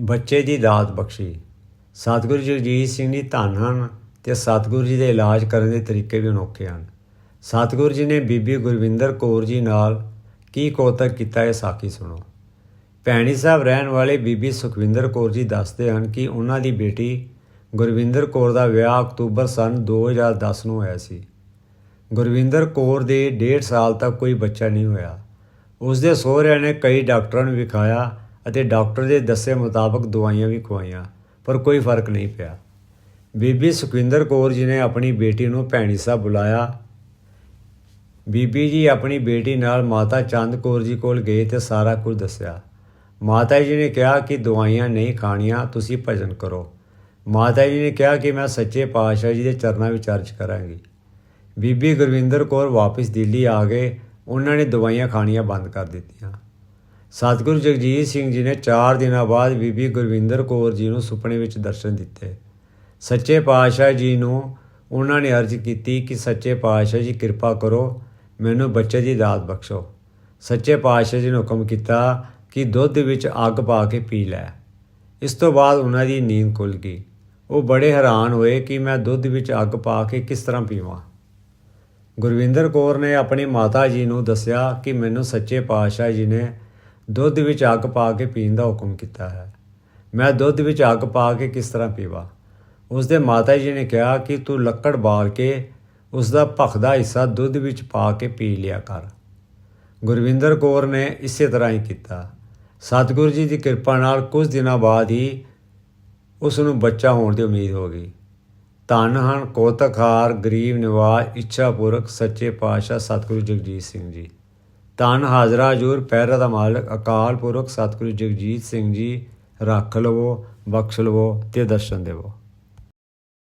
ਬੱਚੇ ਦੀ ਦਾਤ ਬਖਸ਼ੀ। ਸਤਿਗੁਰੂ ਜਗਜੀਤ ਸਿੰਘ ਜੀ ਧੰਨ ਹਨ ਤੇ ਸਤਿਗੁਰੂ ਜੀ ਦੇ ਇਲਾਜ ਕਰਨ ਦੇ ਤਰੀਕੇ ਵੀ ਅਨੋਖੇ ਹਨ। ਸਤਿਗੁਰੂ ਜੀ ਨੇ ਬੀਬੀ ਗੁਰਵਿੰਦਰ ਕੌਰ ਜੀ ਨਾਲ ਕੀ ਕੌਤਕ ਕੀਤਾ ਇਹ ਸਾਖੀ ਸੁਣੋ। ਭੈਣੀ ਸਾਹਿਬ ਰਹਿਣ ਵਾਲੇ ਬੀਬੀ ਸੁਖਵਿੰਦਰ ਕੌਰ ਜੀ ਦੱਸਦੇ ਹਨ ਕਿ ਉਹਨਾਂ ਦੀ ਬੇਟੀ ਗੁਰਵਿੰਦਰ ਕੌਰ ਦਾ ਵਿਆਹ ਅਕਤੂਬਰ ਸਨ 2010 ਨੂੰ ਹੋਇਆ ਸੀ। ਗੁਰਵਿੰਦਰ ਕੌਰ ਦੇ 1.5 ਸਾਲ ਤੱਕ ਕੋਈ ਬੱਚਾ ਨਹੀਂ ਹੋਇਆ। ਉਸ ਦੇ ਸਹੁਰਿਆਂ ਨੇ ਕਈ ਡਾਕਟਰਾਂ ਨੂੰ ਵਿਖਾਇਆ ਅਤੇ ਡਾਕਟਰ ਦੇ ਦੱਸੇ ਮੁਤਾਬਕ ਦਵਾਈਆਂ ਵੀ ਖਵਾਈਆਂ, ਪਰ ਕੋਈ ਫ਼ਰਕ ਨਹੀਂ ਪਿਆ। ਬੀਬੀ ਸੁਖਵਿੰਦਰ ਕੌਰ ਜੀ ਨੇ ਆਪਣੀ ਬੇਟੀ ਨੂੰ ਭੈਣੀ ਸਾਹਿਬ ਬੁਲਾਇਆ। ਬੀਬੀ ਜੀ ਆਪਣੀ ਬੇਟੀ ਨਾਲ ਮਾਤਾ ਚੰਦ ਕੌਰ ਜੀ ਕੋਲ ਗਏ ਤੇ ਸਾਰਾ ਕੁਝ ਦੱਸਿਆ। ਮਾਤਾ ਜੀ ਨੇ ਕਿਹਾ ਕਿ ਦਵਾਈਆਂ ਨਹੀਂ ਖਾਣੀਆਂ, ਤੁਸੀਂ ਭਜਨ ਕਰੋ। ਮਾਤਾ ਜੀ ਨੇ ਕਿਹਾ ਕਿ ਮੈਂ ਸੱਚੇ ਪਾਤਸ਼ਾਹ ਜੀ ਦੇ ਚਰਨਾਂ ਵਿੱਚ ਅਰਜ ਕਰਾਂਗੀ। ਬੀਬੀ ਗੁਰਵਿੰਦਰ ਕੌਰ ਵਾਪਸ ਦਿੱਲੀ ਆ ਗਏ। ਉਹਨਾਂ ਨੇ ਦਵਾਈਆਂ ਖਾਣੀਆਂ ਬੰਦ ਕਰ ਦਿੱਤੀਆਂ। ਸਤਿਗੁਰੂ ਜਗਜੀਤ ਸਿੰਘ ਜੀ ਨੇ 4 ਦਿਨਾਂ ਬਾਅਦ ਬੀਬੀ ਗੁਰਵਿੰਦਰ ਕੌਰ ਜੀ ਨੂੰ ਸੁਪਨੇ ਵਿੱਚ ਦਰਸ਼ਨ ਦਿੱਤੇ। ਸੱਚੇ ਪਾਤਸ਼ਾਹ ਜੀ ਨੂੰ ਉਹਨਾਂ ਨੇ ਅਰਜ਼ ਕੀਤੀ ਕਿ ਸੱਚੇ ਪਾਤਸ਼ਾਹ ਜੀ ਕਿਰਪਾ ਕਰੋ, ਮੈਨੂੰ ਬੱਚੇ ਦੀ ਦਾਤ ਬਖਸ਼ੋ। ਸੱਚੇ ਪਾਤਸ਼ਾਹ ਜੀ ਨੇ ਹੁਕਮ ਕੀਤਾ ਕਿ ਦੁੱਧ ਵਿੱਚ ਅੱਗ ਪਾ ਕੇ ਪੀ ਲੈ। ਇਸ ਤੋਂ ਬਾਅਦ ਉਹਨਾਂ ਦੀ ਨੀਂਦ ਖੁੱਲ ਗਈ। ਉਹ ਬੜੇ ਹੈਰਾਨ ਹੋਏ ਕਿ ਮੈਂ ਦੁੱਧ ਵਿੱਚ ਅੱਗ ਪਾ ਕੇ ਕਿਸ ਤਰ੍ਹਾਂ ਪੀਵਾਂ। ਗੁਰਵਿੰਦਰ ਕੌਰ ਨੇ ਆਪਣੀ ਮਾਤਾ ਜੀ ਨੂੰ ਦੱਸਿਆ ਕਿ ਮੈਨੂੰ ਸੱਚੇ ਪਾਤਸ਼ਾਹ ਜੀ ਨੇ ਦੁੱਧ ਵਿੱਚ ਅੱਗ ਪਾ ਕੇ ਪੀਣ ਦਾ ਹੁਕਮ ਕੀਤਾ ਹੈ। ਮੈਂ ਦੁੱਧ ਵਿੱਚ ਅੱਗ ਪਾ ਕੇ ਕਿਸ ਤਰ੍ਹਾਂ ਪੀਵਾ? ਉਸ ਦੇ ਮਾਤਾ ਜੀ ਨੇ ਕਿਹਾ ਕਿ ਤੂੰ ਲੱਕੜ ਬਾਲ ਕੇ ਉਸ ਦਾ ਭਖਦਾ ਹਿੱਸਾ ਦੁੱਧ ਵਿੱਚ ਪਾ ਕੇ ਪੀ ਲਿਆ ਕਰ। ਗੁਰਵਿੰਦਰ ਕੌਰ ਨੇ ਇਸੇ ਤਰ੍ਹਾਂ ਹੀ ਕੀਤਾ। ਸਤਿਗੁਰੂ ਜੀ ਦੀ ਕਿਰਪਾ ਨਾਲ ਕੁਝ ਦਿਨਾਂ ਬਾਅਦ ਹੀ ਉਸ ਨੂੰ ਬੱਚਾ ਹੋਣ ਦੀ ਉਮੀਦ ਹੋ ਗਈ। ਧੰਨ ਹਨ ਕੋਤਖਾਰ ਗਰੀਬ ਨਿਵਾਜ ਇੱਛਾ ਪੂਰਕ ਸੱਚੇ ਪਾਤਸ਼ਾਹ ਸਤਿਗੁਰੂ ਜਗਜੀਤ ਸਿੰਘ ਜੀ। ਧੰਨ ਹਾਜ਼ਰਾ ਹਜ਼ੂਰ ਪੈਰਾ ਦਾ ਮਾਲਕ, ਅਕਾਲ ਪੁਰਖ, ਸਤਿਗੁਰੂ ਜਗਜੀਤ ਸਿੰਘ ਜੀ, ਰੱਖ ਲਵੋ, ਬਖਸ਼ ਲਵੋ ਤੇ ਦਰਸ਼ਨ ਦੇਵੋ।